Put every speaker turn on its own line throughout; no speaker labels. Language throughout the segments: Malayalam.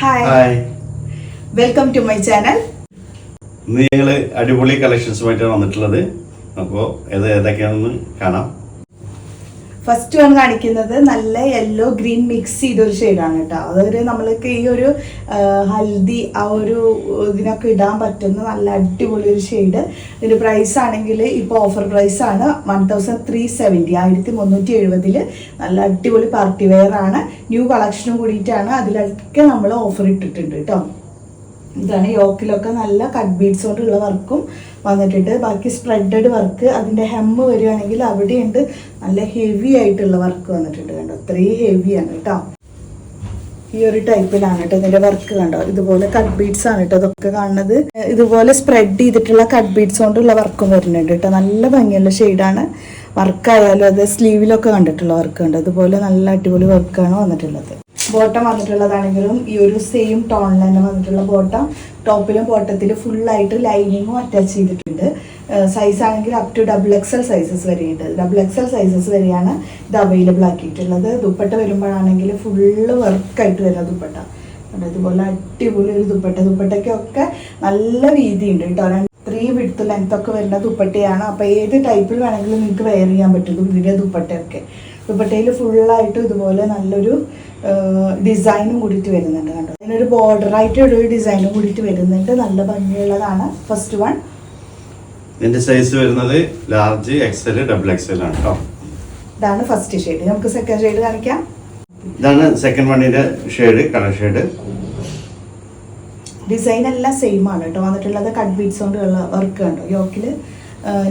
Hi welcome to my channel
ഇന്ന് ഞങ്ങൾ അടിപൊളി കളക്ഷൻസുമായിട്ടാണ് വന്നിട്ടുള്ളത്. അപ്പോൾ ഏത് ഏതൊക്കെയാണെന്ന് കാണാം.
ഫസ്റ്റ് വൺ കാണിക്കുന്നത് നല്ല യെല്ലോ ഗ്രീൻ മിക്സ് ചെയ്തൊരു ഷെയ്ഡാണ് കേട്ടോ. അതൊരു നമ്മൾക്ക് ഈ ഒരു ഹൽദി ആ ഒരു ഇതിനൊക്കെ ഇടാൻ പറ്റുന്ന നല്ല അടിപൊളി ഒരു ഷെയ്ഡ് ഇതിന്റെ പ്രൈസ് ആണെങ്കിൽ ഇപ്പോൾ ഓഫർ പ്രൈസ് ആണ് വൺ തൗസൻഡ് ത്രീ സെവന്റി ആയിരത്തി മുന്നൂറ്റി എഴുപതിൽ നല്ല അടിപൊളി പാർട്ടി വെയർ ആണ്. ന്യൂ കളക്ഷനും കൂടിയിട്ടാണ് അതിലൊക്കെ നമ്മൾ ഓഫർ ഇട്ടിട്ടുണ്ട് കേട്ടോ. ഇതാണ് യോക്കിലൊക്കെ നല്ല കട്ട് ബീഡ്സ് കൊണ്ടുള്ള വർക്കും വന്നിട്ടുണ്ട്. ബാക്കി സ്പ്രെഡഡ് വർക്ക് അതിന്റെ ഹെമ്മ് വരികയാണെങ്കിൽ അവിടെയുണ്ട്. നല്ല ഹെവി ആയിട്ടുള്ള വർക്ക് വന്നിട്ടുണ്ട് കണ്ടോ? അത്രയും ഹെവിയാണ് കേട്ടോ. ഈ ഒരു ടൈപ്പിലാണ് കേട്ടോ ഇതിന്റെ വർക്ക് കണ്ടോ? ഇതുപോലെ കട്ട് ബീഡ്സ് ആണ് കേട്ടോ ഇതൊക്കെ കാണുന്നത്. ഇതുപോലെ സ്പ്രെഡ് ചെയ്തിട്ടുള്ള കട്ട് ബീഡ്സ് കൊണ്ടുള്ള വർക്കും വരുന്നുണ്ട് കേട്ടോ. നല്ല ഭംഗിയുള്ള ഷെയ്ഡാണ് വർക്കായാലും അത് സ്ലീവിലൊക്കെ കണ്ടിട്ടുള്ള വർക്ക് കണ്ടോ അതുപോലെ നല്ല അടിപൊളി വർക്കാണ് വന്നിട്ടുള്ളത്. ബോട്ടം വന്നിട്ടുള്ളതാണെങ്കിലും ഈ ഒരു സെയിം ടോണിൽ തന്നെ വന്നിട്ടുള്ള ബോട്ടം ടോപ്പിലും ബോട്ടത്തിലും ഫുള്ളായിട്ട് ലൈനിങ്ങും അറ്റാച്ച് ചെയ്തിട്ടുണ്ട്. സൈസ് ആണെങ്കിൽ up to double XL sizes വരെയുണ്ട്. ഡബിൾ എക്സൽ സൈസസ് വരെയാണ് ഇത് അവൈലബിൾ ആക്കിയിട്ടുള്ളത്. ദുപ്പട്ട വരുമ്പോഴാണെങ്കിൽ ഫുള്ള് വർക്കായിട്ട് വരുന്ന ദുപ്പട്ട. ഇതുപോലെ അടിപൊളി ഒരു ദുപ്പട്ട. ദുപ്പട്ടയ്ക്കൊക്കെ നല്ല വീതിയുണ്ട് കേട്ടോ. ത്രീ വിടുത്ത് ലെങ്ത് ഒക്കെ വരുന്ന ദുപ്പട്ടയാണ്. അപ്പോൾ ഏത് ടൈപ്പിൽ വേണമെങ്കിലും നിങ്ങൾക്ക് വെയർ ചെയ്യാൻ പറ്റും. ഇതിന്റെ ദുപ്പട്ടയൊക്കെ. ദുപ്പട്ടയിൽ ഫുള്ളായിട്ട് ഇതുപോലെ നല്ലൊരു ഡിസൈനും കൂടിയിട്ട് വരുന്നുണ്ട് കണ്ടോ? അതിനൊരു ബോർഡറായിട്ട് ഒരു ഡിസൈനും കൂടിയിട്ട് വരുന്നുണ്ട്. നല്ല ഭംഗിയുള്ളതാണ്. ഫസ്റ്റ് വൺ
ഇതിന്റെ സൈസ് വരുന്നത് ലാർജ് എക്സൽ ഡബിൾ എക്സൽ ആണ് കേട്ടോ
ഇതാണ് ഫസ്റ്റ് ഷെയ്ഡ് നമുക്ക് സെക്കൻഡ് ഷെയ്ഡ് കാണിക്കാം.
ഇതാണ് സെക്കൻഡ് വണ്ണിന്റെ ഷെയ്ഡ് കളർ ഷെയ്ഡ്
ഡിസൈൻ എല്ലാം സെയിം ആണ് കേട്ടോ വന്നിട്ടുള്ളത് കട്ട് ബീഡ്സ് കൊണ്ടുള്ള വർക്ക് കണ്ടോ? യോക്കിൽ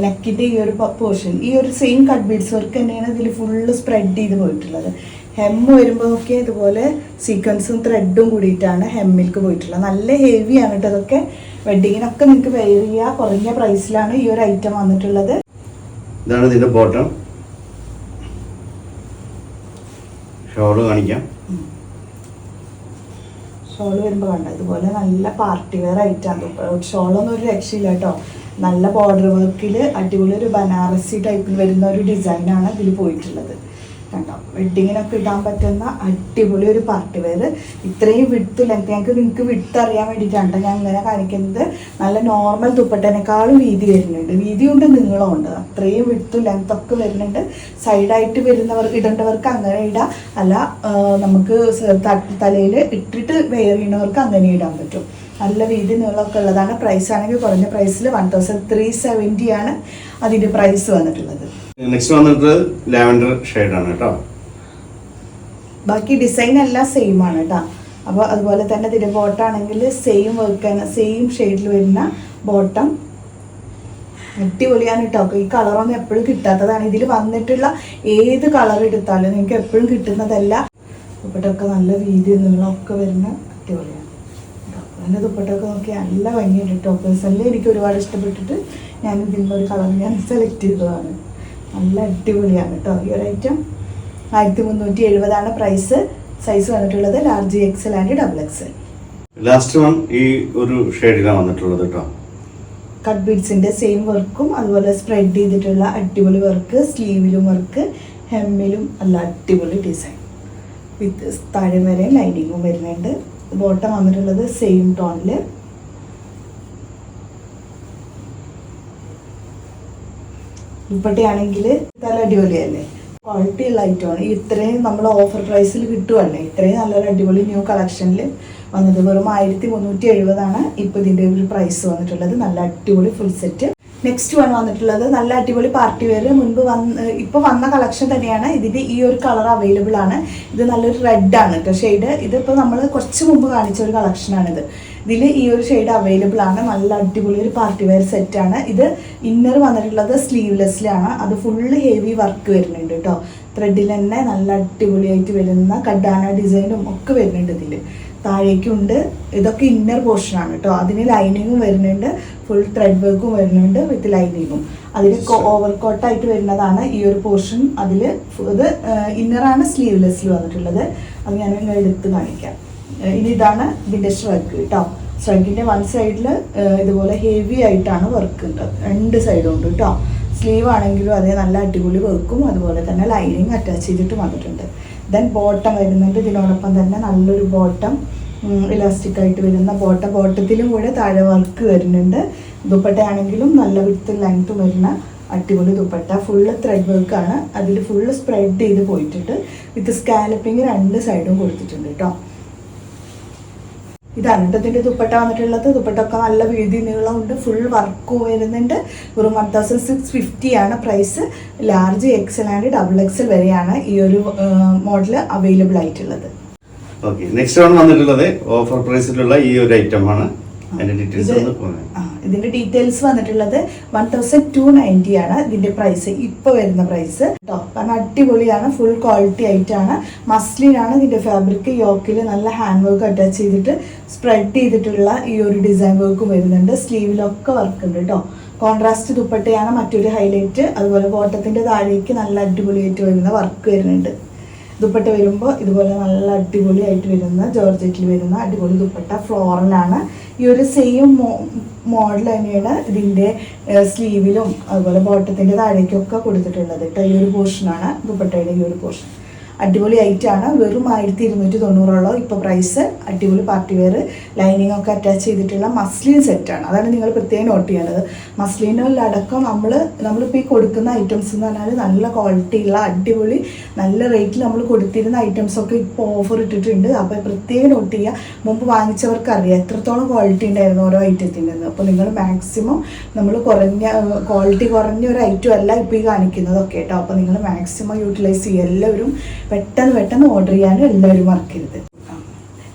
നെക്കിന്റെ ഈ ഒരു പോർഷൻ ഈ ഒരു സെയിം കട്ട് ബീഡ്സ് വർക്ക് തന്നെയാണ് ഇതിൽ ഫുള്ള് സ്പ്രെഡ് ചെയ്ത് പോയിട്ടുള്ളത്. ഹെമ്മ് വരുമ്പോഴൊക്കെ ഇതുപോലെ സീക്വൻസും ത്രെഡും കൂടിയിട്ടാണ് ഹെമ്മിൽക്ക് പോയിട്ടുള്ളത്. നല്ല ഹെവിയാണ് കേട്ടോ അതൊക്കെ വെഡിങ്ങിനൊക്കെ നിങ്ങൾക്ക് വെയർ ചെയ്യുക കുറഞ്ഞ പ്രൈസിലാണ് ഈ ഒരു ഐറ്റം വന്നിട്ടുള്ളത്.
ഇതാണ് ഇതിന്റെ ബോട്ടം ഷോൾ കാണിക്കാം.
ഷോൾ വരുമ്പോൾ കണ്ടോ? ഇതുപോലെ നല്ല പാർട്ടി വെയർ ഐറ്റം ഷോളൊന്നും ഒരു രക്ഷയില്ല കേട്ടോ നല്ല ബോർഡർ വർക്കിൽ അടിപൊളി ഒരു ബനാറസി ടൈപ്പിൽ വരുന്ന ഒരു ഡിസൈനാണ് ഇതിൽ പോയിട്ടുള്ളത്. കണ്ടോ? വെഡിങ്ങിനൊക്കെ ഇടാൻ പറ്റുന്ന അടിപൊളി ഒരു പാർട്ടി വെയർ ഇത്രയും വിട്ട് ലെങ്ത് ഞങ്ങൾക്ക് നിങ്ങൾക്ക് വിട്ട് അറിയാൻ വേണ്ടിയിട്ടാണ് ഞാൻ ഇങ്ങനെ കാണിക്കുന്നത്. നല്ല നോർമൽ ദുപ്പട്ടേനേക്കാളും വീതി വരുന്നുണ്ട്. വീതിയുണ്ട് നീളമുണ്ട്. അത്രയും വിട്ടു ലെങ്ത് ഒക്കെ വരുന്നുണ്ട്. സൈഡായിട്ട് വരുന്നവർക്ക് ഇടേണ്ടവർക്ക് അങ്ങനെ ഇടാം. അല്ല നമുക്ക് തലയിൽ ഇട്ടിട്ട് വെയർ ചെയ്യുന്നവർക്ക് അങ്ങനെ ഇടാൻ പറ്റും. നല്ല വീതി നീളമൊക്കെ ഉള്ളതാണ്. പ്രൈസ് ആണെങ്കിൽ കുറഞ്ഞ പ്രൈസിൽ വൺ തൗസൻഡ് ത്രീ സെവന്റി ആണ് അതിന്റെ പ്രൈസ് വന്നിട്ടുള്ളത്.
നെക്സ്റ്റ് വന്നിട്ട് ലാവൻഡർ ഷെയ്ഡാണ് കേട്ടോ.
ബാക്കി ഡിസൈൻ എല്ലാം സെയിം ആണ് കേട്ടോ. അപ്പോൾ അതുപോലെ തന്നെ ഇതിന്റെ ബോട്ടം ആണെങ്കിൽ സെയിം വർക്കാണ് സെയിം ഷെയ്ഡിൽ വരുന്ന ബോട്ടം അടിപൊളിയാണ് കേട്ടോ. ഈ കളറൊന്നും എപ്പോഴും കിട്ടാത്തതാണ്. ഇതിൽ വന്നിട്ടുള്ള ഏത് കളർ എടുത്താലും നിങ്ങൾക്ക് എപ്പോഴും കിട്ടുന്നതല്ല. ഇപ്പോഴൊക്കെ നല്ല വീതി നീളമൊക്കെ വരുന്ന അടിപൊളിയാണ്. അതിന്റെ ദുപ്പട്ടൊക്കെ നോക്കി നല്ല ഭംഗിയുണ്ട് കേട്ടോ പേഴ്സണലി എനിക്ക് ഒരുപാട് ഇഷ്ടപ്പെട്ടിട്ട് ഞാൻ ഇതിന്റെ ഒരു കളർ ഞാൻ സെലക്ട് ചെയ്തതാണ്. നല്ല അടിപൊളിയാണ് കേട്ടോ ഈ ഒരു ഐറ്റം ആയിരത്തി മുന്നൂറ്റി എഴുപതാണ് പ്രൈസ് സൈസ് വന്നിട്ടുള്ളത് large XL and double XL
last one ഈ ഒരു ഷെയ്ഡിലാണ് വന്നിട്ടുള്ളത് കേട്ടോ
കട്ട് ബീഡ്സിന്റെ സെയിം വർക്കും അതുപോലെ സ്പ്രെഡ് ചെയ്തിട്ടുള്ള അടിപൊളി വർക്ക് സ്ലീവിലും വർക്ക് ഹെമ്മിലും നല്ല അടിപൊളി ഡിസൈൻ വിത്ത് താഴെ വരെ ലൈനിങ്ങും വരുന്നുണ്ട്. ബോട്ടം വന്നിട്ടുള്ളത് സെയിം ടോണിൽ ദുപ്പട്ടയാണെങ്കിൽ നല്ല അടിപൊളിയല്ലേ? ക്വാളിറ്റി ഉള്ള ഐറ്റമാണ് ഇത്രയും നമ്മൾ ഓഫർ പ്രൈസിൽ കിട്ടുവല്ലേ? ഇത്രയും നല്ലൊരു അടിപൊളി ന്യൂ കളക്ഷനിൽ വന്നത് വെറും ആയിരത്തി മുന്നൂറ്റി എഴുപതാണ്. ഇപ്പോൾ ഇതിന്റെ ഒരു പ്രൈസ് വന്നിട്ടുള്ളത്. നല്ല അടിപൊളി ഫുൾ സെറ്റ് നെക്സ്റ്റ് വൺ വന്നിട്ടുള്ളത് നല്ല അടിപൊളി പാർട്ടി വെയർ മുൻപ് വന്ന് ഇപ്പോൾ വന്ന കളക്ഷൻ തന്നെയാണ്. ഇതിന്റെ ഈ ഒരു കളർ അവൈലബിൾ ആണ്. ഇത് നല്ലൊരു റെഡ് ആണ് കേട്ടോ ഷെയ്ഡ് ഇതിപ്പോൾ നമ്മൾ കുറച്ച് മുമ്പ് കാണിച്ച ഒരു കളക്ഷനാണിത് ഇതിൽ ഈ ഒരു ഷെയ്ഡ് അവൈലബിൾ ആണ്. നല്ല അടിപൊളി ഒരു പാർട്ടി വെയർ സെറ്റ് ആണ്. ഇത് ഇന്നർ വന്നിട്ടുള്ളത് സ്ലീവ്ലെസ്സിലാണ് അത് ഫുള്ള് ഹെവി വർക്ക് വരുന്നുണ്ട് കേട്ടോ ത്രെഡിൽ തന്നെ നല്ല അടിപൊളിയായിട്ട് വരുന്ന കഡാന ഡിസൈനും ഒക്കെ വരുന്നുണ്ട് ഇതിൽ താഴേക്കുണ്ട്. ഇതൊക്കെ ഇന്നർ പോർഷനാണ് കേട്ടോ. അതിന് ലൈനിങ്ങും വരുന്നുണ്ട്. ഫുൾ ത്രെഡ് വർക്കും വരുന്നുണ്ട് വിത്ത് ലൈനിങ്ങും അതിൽ ഓവർ കോട്ടായിട്ട് വരുന്നതാണ് ഈ ഒരു പോർഷൻ അതിൽ ഇത് ഇന്നറാണ് സ്ലീവ്ലെസ്സിൽ വന്നിട്ടുള്ളത്. അത് ഞാൻ എടുത്ത് കാണിക്കാം. ഇനി ഇതാണ് ഇതിന്റെ സ്ട്രൈക്ക് കേട്ടോ സ്ട്രൈക്കിന്റെ വൺ സൈഡിൽ ഇതുപോലെ ഹെവി ആയിട്ടാണ് വർക്ക് ഉണ്ട് രണ്ട് സൈഡും ഉണ്ട് കേട്ടോ സ്ലീവ് ആണെങ്കിലും അതേ നല്ല അടിപൊളി വർക്കും അതുപോലെ തന്നെ ലൈനിങ് അറ്റാച്ച് ചെയ്തിട്ട് വന്നിട്ടുണ്ട്. ദെൻ ബോട്ടം വരുന്നുണ്ട്. ഇതിനോടൊപ്പം തന്നെ നല്ലൊരു ബോട്ടം ഇലാസ്റ്റിക് ആയിട്ട് വരുന്ന ബോട്ടം ബോട്ടത്തിലും കൂടെ താഴെ വർക്ക് വരുന്നുണ്ട്. ദുപ്പട്ടയാണെങ്കിലും നല്ല വിത്തും ലെങ്ത്തും വരുന്ന അടിപൊളി ദുപ്പട്ട. ഫുള്ള് ത്രെഡ് വർക്കാണ് അതിൽ ഫുള്ള് സ്പ്രെഡ് ചെയ്ത് പോയിട്ടുണ്ട്. വിത്ത് സ്കാലപ്പിങ് രണ്ട് സൈഡും കൊടുത്തിട്ടുണ്ട് കേട്ടോ ഇതാണ് ഇതിന്റെ ദുപ്പട്ട വന്നിട്ടുള്ളത് ദുപ്പട്ട ഒക്കെ നല്ല വീതി നീളമുണ്ട് ഫുൾ വർക്ക് വരുന്നുണ്ട്. വെറും വൺ തൗസൻഡ് സിക്സ് ഫിഫ്റ്റി ആണ് price large XL and double XL വരെയാണ് ഈ ഒരു മോഡൽ അവൈലബിൾ ആയിട്ടുള്ളത്.
ഓക്കെ നെക്സ്റ്റ് ആണ് വന്നിട്ടുള്ളത്. ഓഫർ പ്രൈസിലുള്ള ഈ ഒരു ഐറ്റം
ഇതിന്റെ ഡീറ്റെയിൽസ് വന്നിട്ടുള്ളത് വൺ തൗസൻഡ് ടു നയന്റി ആണ്. ഇതിന്റെ പ്രൈസ് ഇപ്പൊ വരുന്ന പ്രൈസ് കേട്ടോ കാരണം അടിപൊളിയാണ് ഫുൾ ക്വാളിറ്റി ആയിട്ടാണ് മസ്ലിനാണ് ഇതിന്റെ ഫാബ്രിക് യോക്കിൽ നല്ല ഹാൻഡ് വർക്ക് അറ്റാച്ച് ചെയ്തിട്ട് സ്പ്രെഡ് ചെയ്തിട്ടുള്ള ഈ ഒരു ഡിസൈൻ വർക്ക് വരുന്നുണ്ട്. സ്ലീവിലൊക്കെ വർക്ക് ഉണ്ട് കേട്ടോ കോൺട്രാസ്റ്റ് ദുപ്പട്ടയാണ് മറ്റൊരു ഹൈലൈറ്റ് അതുപോലെ ബോട്ടത്തിന്റെ താഴേക്ക് നല്ല അടിപൊളിയായിട്ട് വരുന്ന വർക്ക് വരുന്നുണ്ട്. ദുപ്പട്ട വരുമ്പോൾ ഇതുപോലെ നല്ല അടിപൊളിയായിട്ട് വരുന്ന ജോർജറ്റിൽ വരുന്ന അടിപൊളി ദുപ്പട്ട ഫ്ലോറലാണ് ഈ ഒരു സെയിം മോഡൽ തന്നെയാണ് ഇതിന്റെ സ്ലീവിലും അതുപോലെ ബോട്ടത്തിന്റെ താഴേക്കൊക്കെ കൊടുത്തിട്ടുള്ളത്. കേട്ടോ ഈ ഒരു പോർഷനാണ് ദുപ്പട്ടയുടെ ഈ ഒരു പോർഷൻ അടിപൊളി ഐറ്റാണ് വെറും ആയിരത്തി ഇരുന്നൂറ്റി തൊണ്ണൂറോളം ഇപ്പോൾ പ്രൈസ് അടിപൊളി പാർട്ടി വെയർ ലൈനിങ് ഒക്കെ അറ്റാച്ച് ചെയ്തിട്ടുള്ള മസ്ലിൻ സെറ്റാണ് അതാണ് നിങ്ങൾ പ്രത്യേകം നോട്ട് ചെയ്യേണ്ടത്. മസ്ലിനിലടക്കം നമ്മൾ നമ്മളിപ്പോൾ ഈ കൊടുക്കുന്ന ഐറ്റംസ് എന്ന് പറഞ്ഞാൽ നല്ല ക്വാളിറ്റി ഉള്ള അടിപൊളി നല്ല റേറ്റിൽ നമ്മൾ കൊടുത്തിരുന്ന ഐറ്റംസ് ഒക്കെ ഇപ്പോൾ ഓഫർ ഇട്ടിട്ടുണ്ട്. അപ്പോൾ പ്രത്യേകം നോട്ട് ചെയ്യുക. മുമ്പ് വാങ്ങിച്ചവർക്ക് അറിയാം എത്രത്തോളം ക്വാളിറ്റി ഉണ്ടായിരുന്നു ഓരോ ഐറ്റത്തിന്റെ അപ്പോൾ നിങ്ങൾ മാക്സിമം നമ്മൾ കുറഞ്ഞ ക്വാളിറ്റി കുറഞ്ഞ ഒരു ഐറ്റം അല്ല ഇപ്പോൾ ഈ കാണിക്കുന്നതൊക്കെ കേട്ടോ. അപ്പോൾ നിങ്ങൾ മാക്സിമം യൂട്ടിലൈസ് ചെയ്യുക. എല്ലാവരും പെട്ടെന്ന് പെട്ടെന്ന് ഓർഡർ ചെയ്യാനും എല്ലാവരും മറക്കരുത്.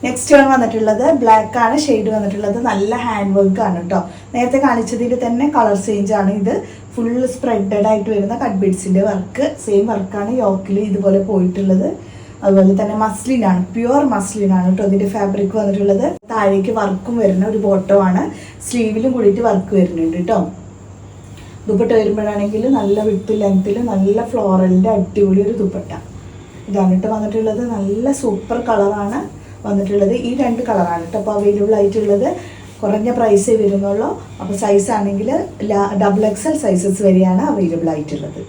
നെക്സ്റ്റ് വൺ വന്നിട്ടുള്ളത് ബ്ലാക്ക് ആണ് ഷെയ്ഡ് വന്നിട്ടുള്ളത് നല്ല ഹാൻഡ് വർക്ക് ആണ് കേട്ടോ നേരത്തെ കാണിച്ചതിൽ തന്നെ കളർ ചേഞ്ച് ആണ് ഇത്. ഫുൾ സ്പ്രെഡഡ് ആയിട്ട് വരുന്ന കട്ട് ബിഡ്സിന്റെ വർക്ക് സെയിം വർക്കാണ് യോക്കിൽ ഇതുപോലെ പോയിട്ടുള്ളത്. അതുപോലെ തന്നെ മസ്ലിൻ ആണ് പ്യുവർ ആണ് കേട്ടോ ഇതിന്റെ ഫാബ്രിക് വന്നിട്ടുള്ളത്. താഴേക്ക് വർക്കും വരുന്ന ഒരു ബോട്ടോ ആണ്. സ്ലീവിലും കൂടിയിട്ട് വർക്ക് വരുന്നുണ്ട് കേട്ടോ ദുപ്പട്ട വരുമ്പോഴാണെങ്കിൽ നല്ല വിട്ട് ലെങ്ത്തിൽ നല്ല ഫ്ലോറലിന്റെ അടിപൊളി ഒരു ദുപ്പട്ട. ഇതാണ് കേട്ടോ വന്നിട്ടുള്ളത്. നല്ല സൂപ്പർ കളറാണ് വന്നിട്ടുള്ളത്. ഈ രണ്ട് കളറാണ് കേട്ടോ അപ്പോൾ അവൈലബിൾ ആയിട്ടുള്ളത്. കുറഞ്ഞ പ്രൈസേ വരുന്നുള്ളൂ. അപ്പോൾ സൈസ് ആണെങ്കിൽ ഡബിൾ എക്സൽ സൈസസ് വരെയാണ് അവൈലബിൾ ആയിട്ടുള്ളത്.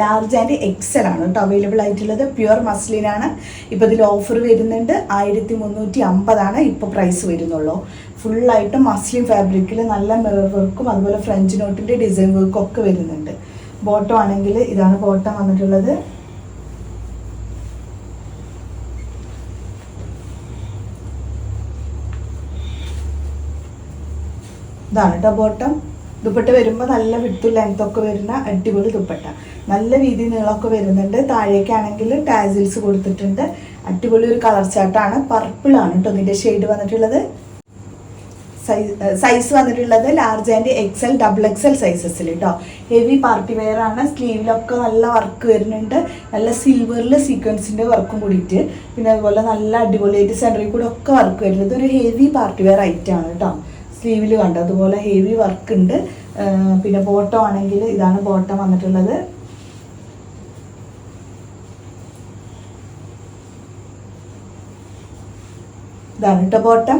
ലാർജ് ആൻഡ് എക്സൽ ആണ് കേട്ടോ അവൈലബിൾ ആയിട്ടുള്ളത്. പ്യുവർ മസ്ലിനാണ് ഇപ്പോൾ ഇതിൽ ഓഫർ വരുന്നുണ്ട്. ആയിരത്തി മുന്നൂറ്റി അമ്പതാണ് ഇപ്പോൾ പ്രൈസ് വരുന്നുള്ളൂ ഫുള്ളായിട്ട് മസ്ലിൻ ഫാബ്രിക്കിൽ നല്ല മിറർ വർക്കും അതുപോലെ ഫ്രഞ്ച് നോട്ടിന്റെ ഡിസൈൻ വർക്കും ഒക്കെ വരുന്നുണ്ട്. ബോട്ടം ആണെങ്കിൽ ഇതാണ് ബോട്ടം വന്നിട്ടുള്ളത്. ഇതാണ് കേട്ടോ ബോട്ടം ദുപ്പട്ട വരുമ്പോൾ നല്ല വിട്ടു ലെങ്ത് ഒക്കെ വരുന്ന അടിപൊളി ദുപ്പട്ട. നല്ല രീതി നീളമൊക്കെ വരുന്നുണ്ട്. താഴേക്കാണെങ്കിൽ ടാസിൽസ് കൊടുത്തിട്ടുണ്ട്. അടിപൊളി ഒരു കളർ ചാർട്ടാണ് പർപ്പിളാണ് കേട്ടോ ഇതിന്റെ ഷെയ്ഡ് വന്നിട്ടുള്ളത്. സൈസ് സൈസ് വന്നിട്ടുള്ളത് large and XL double XL സൈസസിൽ കേട്ടോ ഹെവി പാർട്ടി വെയർ ആണ്. സ്ലീവിലൊക്കെ നല്ല വർക്ക് വരുന്നുണ്ട്. നല്ല സിൽവറിൽ സീക്വൻസിന്റെ വർക്കും കൂടിയിട്ട്. പിന്നെ അതുപോലെ നല്ല അടിപൊളിയായിട്ട് സെന്ററിൽ കൂടെ ഒക്കെ വർക്ക് വരുന്നത് ഒരു ഹെവി പാർട്ടി വെയർ ഐറ്റം ആണ് കേട്ടോ സ്ലീവിൽ കണ്ട്. അതുപോലെ ഹെവി വർക്ക് ഉണ്ട്. പിന്നെ ബോട്ടം ആണെങ്കിൽ ഇതാണ് ബോട്ടം വന്നിട്ടുള്ളത്. ഇതാണ് കേട്ടോ ബോട്ടം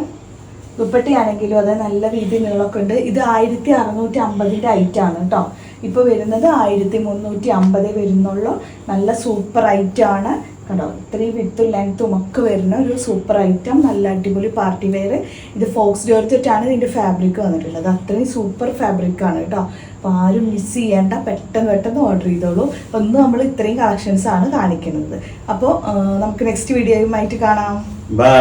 ദുപ്പട്ടയാണെങ്കിലും അത് നല്ല വീതി നീളമൊക്കെ ഉണ്ട്. ഇത് ആയിരത്തി അറുന്നൂറ്റി അമ്പതിന്റെ ഐറ്റാണ് കേട്ടോ. ഇപ്പോൾ വരുന്നത് ആയിരത്തി മുന്നൂറ്റി അമ്പതേ വരുന്നുള്ളൂ. നല്ല സൂപ്പർ ഐറ്റമാണ് കണ്ടോ? ഇത്രയും വിത്തും ലെങ്ത്തും ഒക്കെ വരുന്ന ഒരു സൂപ്പർ ഐറ്റം നല്ല അടിപൊളി പാർട്ടി വെയർ ഇത് ഫോക്സ് ജോർജറ്റാണ് ഇതിന്റെ ഫാബ്രിക് വന്നിട്ടുള്ളത്. അത്രയും സൂപ്പർ ഫാബ്രിക്കാണ് കേട്ടോ. അപ്പോൾ ആരും മിസ് ചെയ്യേണ്ട പെട്ടെന്ന് പെട്ടെന്ന് ഓർഡർ ചെയ്തോളൂ. ഒന്ന് നമ്മൾ ഇത്രയും കളക്ഷൻസ് ആണ് കാണിക്കുന്നത്. അപ്പോൾ നമുക്ക് നെക്സ്റ്റ് വീഡിയോയുമായിട്ട് കാണാം.
ബൈ